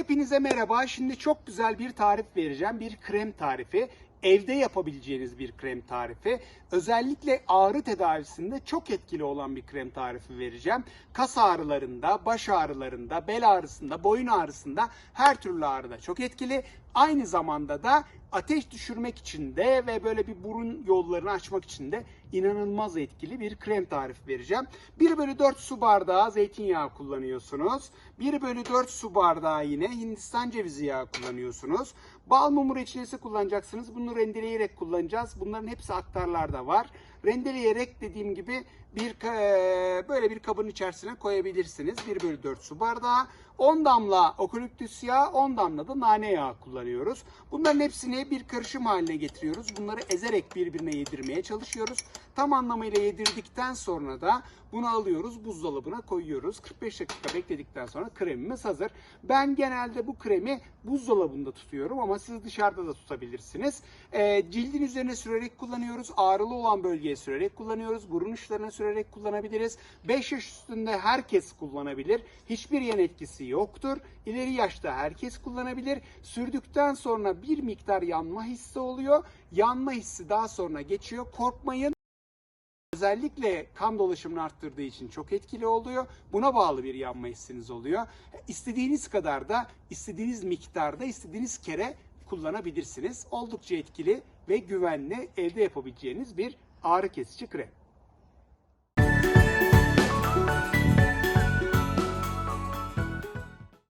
Herkese merhaba. Şimdi çok güzel bir tarif vereceğim. Bir krem tarifi. Evde yapabileceğiniz bir krem tarifi. Özellikle ağrı tedavisinde çok etkili olan bir krem tarifi vereceğim. Kas ağrılarında, baş ağrılarında, bel ağrısında, boyun ağrısında her türlü ağrıda çok etkili. Aynı zamanda da ateş düşürmek için de ve böyle bir burun yollarını açmak için de inanılmaz etkili bir krem tarifi vereceğim. 1 bölü 4 su bardağı zeytinyağı kullanıyorsunuz. 1 bölü 4 su bardağı yine Hindistan cevizi yağı kullanıyorsunuz. Bal mumu reçinesi kullanacaksınız. Bunu rendeleyerek kullanacağız. Bunların hepsi aktarlarda var. Rendeleyerek dediğim gibi bir ka- böyle bir kabın içerisine koyabilirsiniz. 1 bölü 4 su bardağı. 10 damla okaliptüs yağı, 10 damla da nane yağı kullanıyoruz. Bunların hepsini bir karışım haline getiriyoruz. Bunları ezerek birbirine yedirmeye çalışıyoruz. Tam anlamıyla yedirdikten sonra da bunu alıyoruz, buzdolabına koyuyoruz. 45 dakika bekledikten sonra kremimiz hazır. Ben genelde bu kremi buzdolabında tutuyorum ama siz dışarıda da tutabilirsiniz. Ee, cildin üzerine sürerek kullanıyoruz. Ağrılı olan bölgeye sürerek kullanıyoruz. Burun uçlarına sürerek kullanabiliriz. 5 yaş üstünde herkes kullanabilir. Hiçbir yan etkisi yoktur. İleri yaşta herkes kullanabilir. Sürdükten sonra bir miktar yanma hissi oluyor. Yanma hissi daha sonra geçiyor. Korkmayın. Özellikle kan dolaşımını arttırdığı için çok etkili oluyor. Buna bağlı bir yanma hissiniz oluyor. İstediğiniz kadar da, istediğiniz miktarda, istediğiniz kere kullanabilirsiniz. Oldukça etkili ve güvenli evde yapabileceğiniz bir ağrı kesici krem.